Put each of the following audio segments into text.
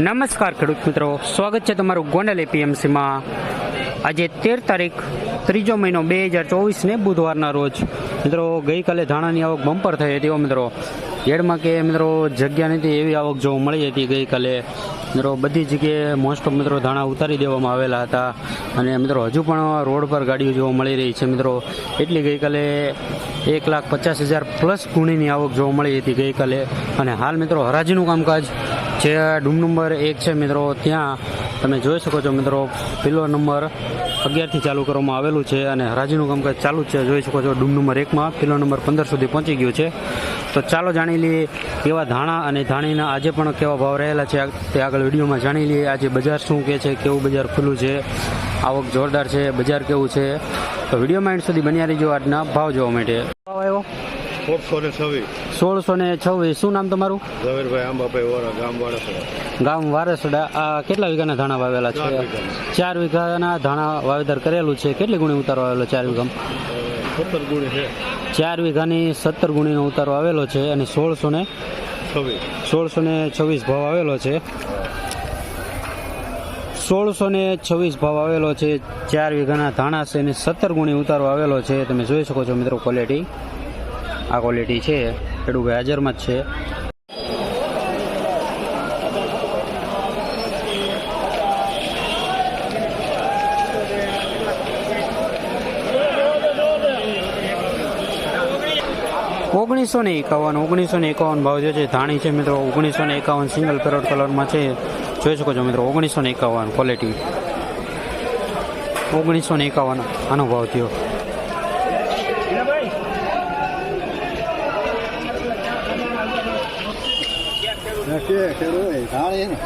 નમસ્કાર ખેડૂત મિત્રો. સ્વાગત છે તમારું ગોંડલ એપીએમસીમાં. આજે તેર તારીખ, ત્રીજો મહિનો બે હજાર ચોવીસને બુધવારના રોજ. મિત્રો, ગઈકાલે ધાણાની આવક બમ્પર થઈ હતી મિત્રો. હેડમાં કે મિત્રો જગ્યા નથી એવી આવક જોવા મળી હતી ગઈકાલે. મિત્રો, બધી જગ્યાએ મોસ્ટ ઓફ મિત્રો ધાણા ઉતારી દેવામાં આવેલા હતા. અને મિત્રો, હજુ પણ રોડ પર ગાડીઓ જોવા મળી રહી છે મિત્રો. એટલી ગઈકાલે એક લાખ પચાસ હજાર પ્લસ ગુણીની આવક જોવા મળી હતી ગઈકાલે. અને હાલ મિત્રો, હરાજીનું કામકાજ જે ડૂમ નંબર એક છે મિત્રો. ત્યાં તમે જોઈ શકો છો મિત્રો પિલ્લો નંબર અગિયારથી ચાલુ કરવામાં આવેલું છે અને હરાજીનું કામકાજ ચાલુ જ છે. જોઈ શકો છો ડૂમ નંબર એકમાં પિલ્લો નંબર પંદર સુધી પહોંચી ગયો છે. તો ચાલો જાણી લઈએ કેવા ધાણા અને ધાણીના આજે પણ કેવા ભાવ રહેલા છે. તે આગળ વિડીયોમાં જાણી લઈએ. આજે બજાર શું કે છે, કેવું બજાર ખુલ્લું છે, આવક જોરદાર છે, બજાર કેવું છે. તો વિડીયોમાં એન્ડ સુધી બન્યા રહીજો. આજના ભાવ જોવા માટે. ભાવ આવ્યો. ઓપ્સો ને છવ્વીસ. સોળસો ને છવ્વીસ. શું નામ તમારું? ઝવેરભાઈ આંબાભાઈ વોરા ગામ વારસડા. આ કેટલા વીઘાના ધાણા વાવેલા છે? ચાર વીઘાના. ધાણા વાવેતર કરેલું છે. કેટલી ગુણી ઉતારો આવેલો ચાર વીઘામાં? સત્તર ગુણી છે. ચાર વીઘાની સત્તર ગુણીનો ઉતારો આવેલો છે અને સોળસો ને છવ્વીસ. સોળસો ને છવ્વીસ ભાવ આવેલો છે. સોળસો ને છવ્વીસ ભાવ આવેલો છે. ચાર વીઘાના ધાણા છે અને સત્તર ગુણી ઉતારો આવેલો છે. તમે જોઈ શકો છો મિત્રો ક્વોલિટી આ ક્વોલિટી છે ખેડૂભાઈ હાજરમાં જ છે. ઓગણીસો ને એકાવન, ઓગણીસો ને એકાવન ભાવ જે છે, ધાણી છે મિત્રો, ઓગણીસો ને એકાવન સિંગલ પેરોડ કલરમાં છે. જોઈ શકો છો મિત્રો, ઓગણીસો ને એકાવન ક્વોલિટી ઓગણીસો ને એકાવન આનો ભાવ થયો.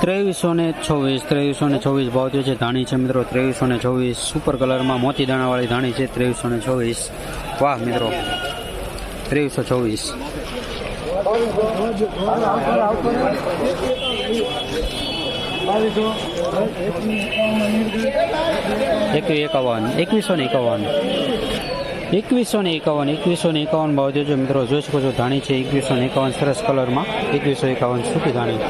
ત્રેવીસો ને છવ્વીસ, ત્રેવીસો ને છવ્વીસ ભાવ છે. ધાણી છે મિત્રો, ત્રેવીસો ને છવ્વીસ. સુપર કલરમાં મોતી દાણાવાળી ધાણી છે, ત્રેવીસો ને છવ્વીસ. વાહ મિત્રો, ત્રેવીસો છવ્વીસ. એકવીસ એકાવન, એકવીસો ને એકાવન. એકવીસો ને એકાવન, એકવીસો ને એકાવન ભાવ જોજો મિત્રો જોઈ શકો છો ધાણી છે એકવીસો ને એકાવન સરસ કલરમાં, એકવીસો એકાવન સૂકી ધાણી.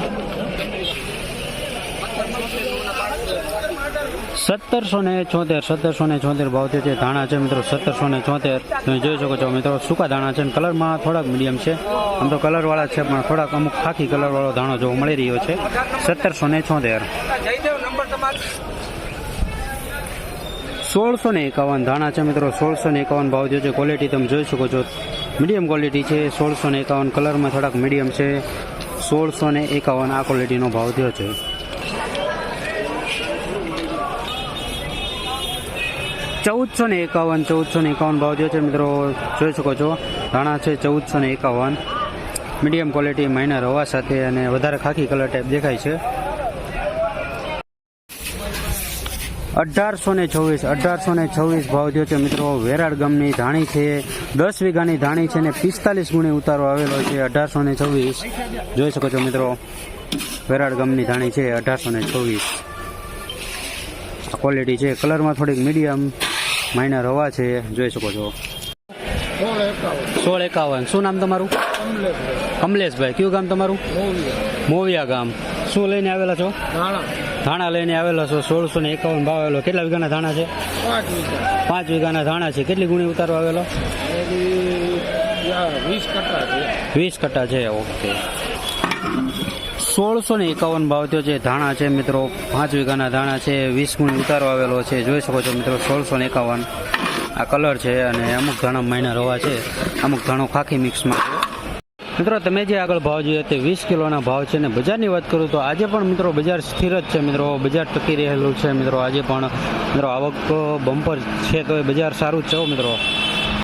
સત્તરસો ને છોતેર સત્તરસો ને છોતેર ભાવ છે ધાણા છે મિત્રો, સત્તરસો ને છોતેર તમે જોઈ શકો છો મિત્રો સૂકા ધાણા છે કલરમાં થોડાક મીડિયમ છે. આમ તો કલરવાળા છે, પણ થોડાક અમુક ખાખી કલરવાળો ધાણો જોવા મળી રહ્યો છે. સત્તરસો ને છોતેર સોળસો ને એકાવન ધાણા છે મિત્રો, સોળસો ને એકાવન ભાવ જોજો ક્વોલિટી તમે જોઈ શકો છો. મીડિયમ ક્વોલિટી છે, સોળસો ને એકાવન કલરમાં થોડાક મીડિયમ છે. સોળસો ને એકાવન આ ક્વોલિટીનો ભાવ થયો છે. ચૌદસો ને એકાવન, ચૌદસો ને એકાવન ભાવ થયો છે મિત્રો, જોઈ શકો છો. ધાણા છે ચૌદસો ને એકાવન. મીડિયમ ક્વોલિટી માઇનર હવા સાથે અને વધારે ખાખી કલર ટાઈપ દેખાય છે. અઢારસો ને છવ્વીસ અઢારસો ને છવ્વીસ ભાવ થયો છે મિત્રો. વેરાળ ગામની ધાણી છે દસ વીઘાની ધાણી છે ને પિસ્તાલીસ ગુણી ઉતારો આવેલો છે. અઢારસો ને છવ્વીસ. જોઈ શકો છો મિત્રો વેરાળ ગામની ધાણી છે અઢારસો ને છવ્વીસ. ક્વોલિટી છે કલરમાં થોડીક મીડિયમ માઇનર હવા છે જોઈ શકો છો. સોળ એકાવન. શું નામ તમારું? કમલેશભાઈ. કયું ગામ તમારું? મોવિયા. ગામ. શું લઈને આવેલા છો? ધાણા લઈને આવેલા છો સોળસો ને એકાવન ભાવ આવેલો. કેટલા વીઘાના ધાણા છે? પાંચ વીઘાના ધાણા છે. કેટલી ગુણી ઉતારો આવેલો? વીસ કટ્ટા છે. ઓકે. સોળસો ને એકાવન ભાવ થયો છે ધાણા છે મિત્રો. પાંચ વીઘાના ધાણા છે વીસ ગુણી ઉતારો આવેલો છે. જોઈ શકો છો મિત્રો સોળસો ને એકાવન. આ કલર છે અને અમુક ધાણા મહિના રવા છે. અમુક ધાણો ખાખી મિક્સમાં છે મિત્રો, તમે જે આગળ ભાવ જોઈએ તે વીસ કિલોના ભાવ છે ને બજારની વાત કરું તો આજે પણ મિત્રો બજાર સ્થિર જ છે મિત્રો. બજાર ટકી રહેલું છે મિત્રો. આજે પણ મિત્રો આવક બમ્પર છે તો એ બજાર સારું જ છે મિત્રો.